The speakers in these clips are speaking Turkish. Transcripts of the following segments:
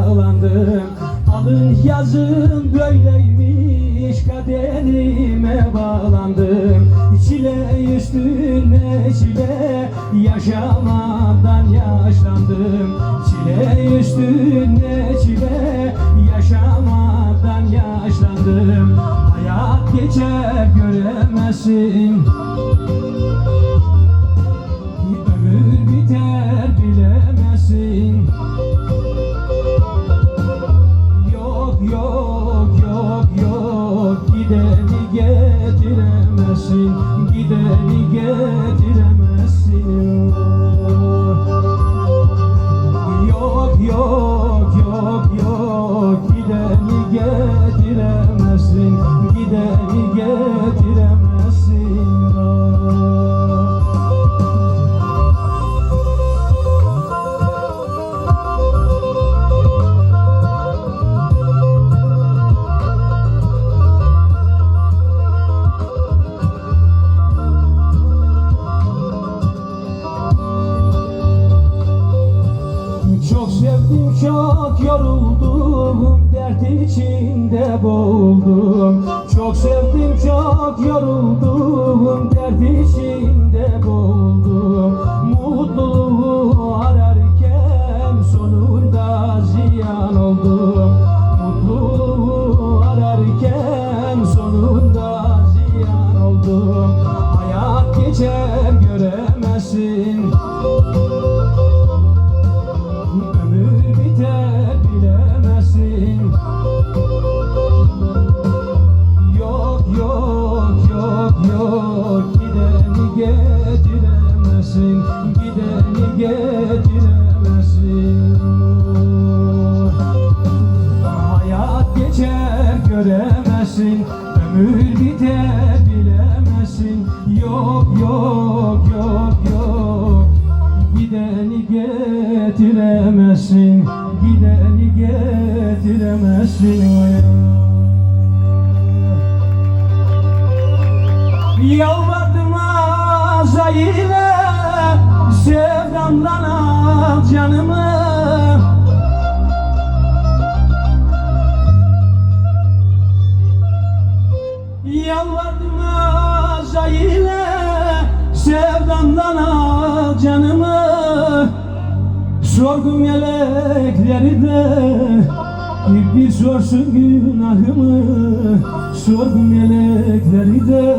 bağlandım Alın yazın böyleymiş kaderime bağlandım. Çile üstüne çile yaşamadan yaşlandım. Çile üstüne çile yaşamadan yaşlandım. Hayat geçer göremezsin. Ömür biter bilemezsin yoruldum Dert içinde boğuldum. Çok sevdim çok yoruldum. Dert içinde boğuldum. Mutluluğu ararken sonunda ziyan oldum. Mutluluğu ararken sonunda ziyan oldum. Hayat geçer göremezsin göremezsin Ömür biter bilemezsin Yok yok yok yok Gideni getiremezsin Gideni getiremezsin. Yalvardım Azrail'e Sevdamdan al canımı Azrail'e Sevdamdan al canımı. Sorgun melekleri de Bir sorsun günahımı. Sorgun melekleri de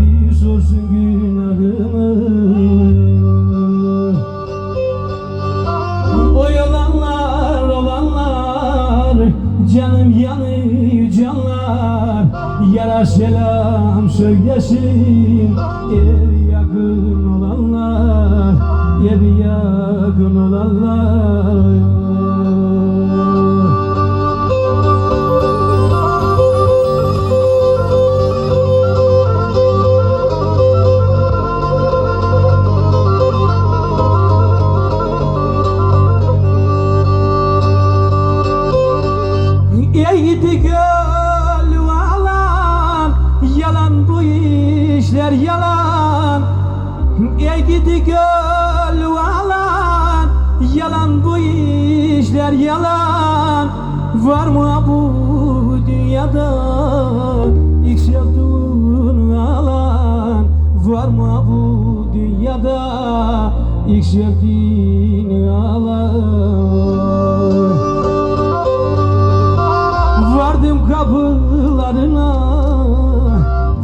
Bir sorsun günahımı selam söylesin Ev yakın olanlar Ev yakın olanlar. Eğdi göl Eğdi göl valan. Yalan bu işler yalan. Var mı bu dünyada ilk sevduğun alan? Var mı bu dünyada ilk sevdiğin alan? Vardım kapılarına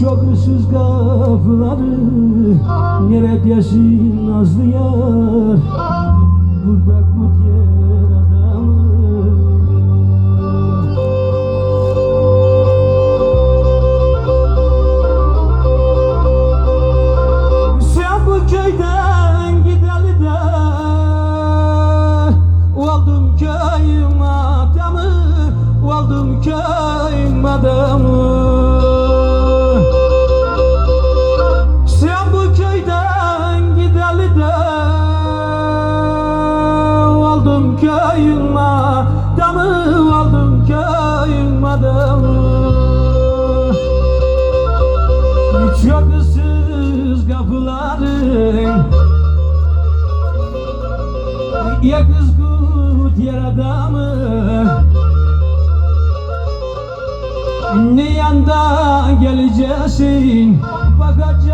Çok ıssız kapıları Neredesin Nazlı yar da geleceksin. Bakacağım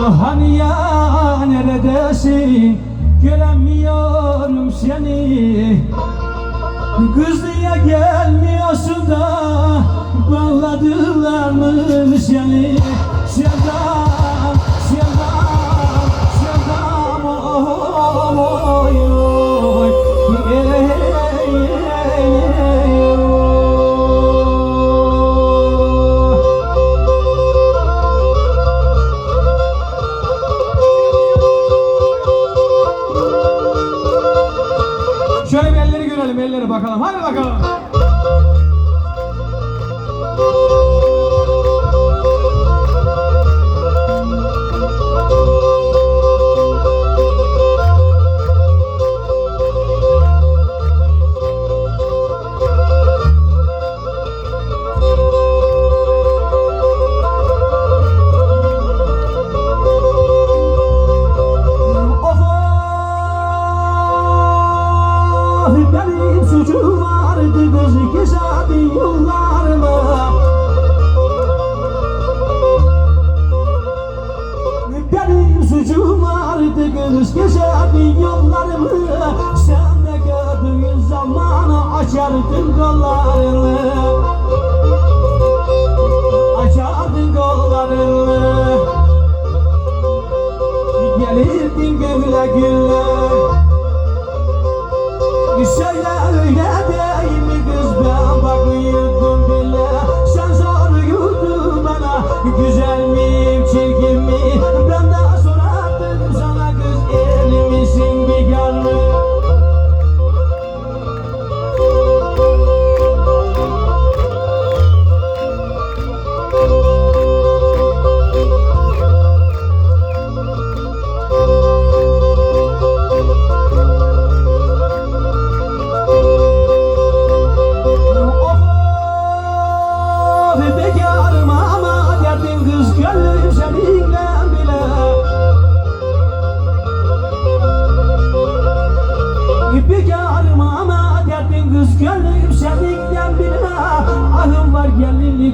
Hani ya neredesin? Göremiyorum seni. Kız niye gelmiyorsun da bağladılar mı seni? Sevda Ah benim suçum vardı kız kesadi yıllarıma Benim suçum vardı kız kesadi yollarımı Sen de gördüğün zaman açardın kollarını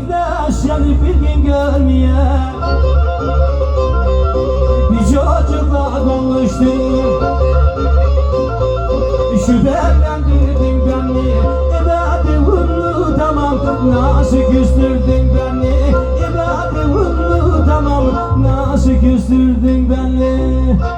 Beşiktaş yani bir gün görmeye Bir çocukla konuştum Şüphelendirdin beni İbadi vurdu tamam. Nasıl küstürdün beni İbadi vurdu tamam. Nasıl küstürdün beni.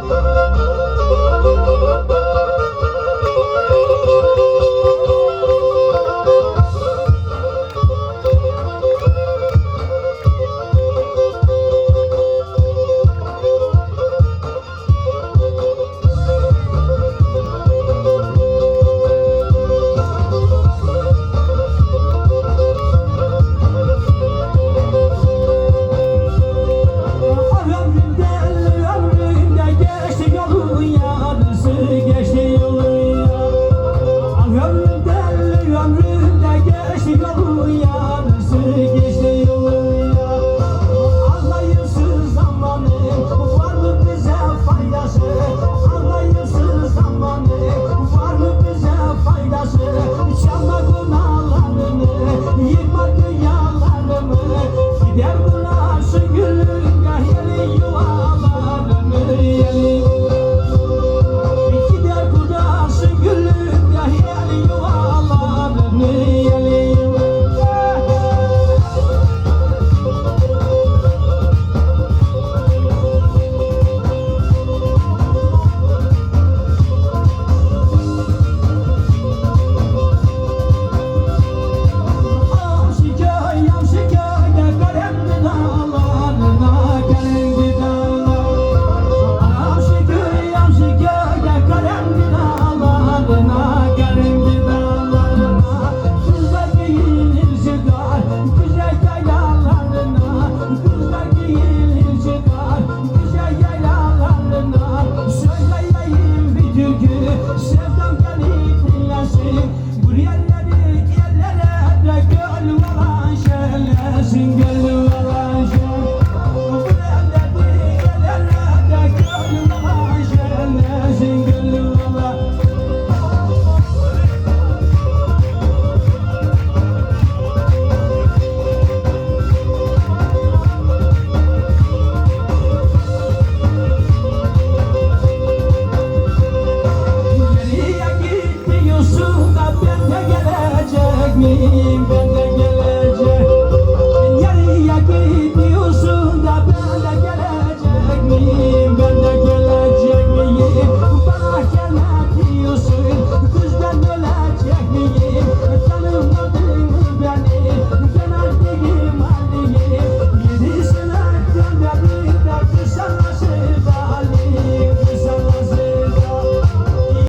Yeah.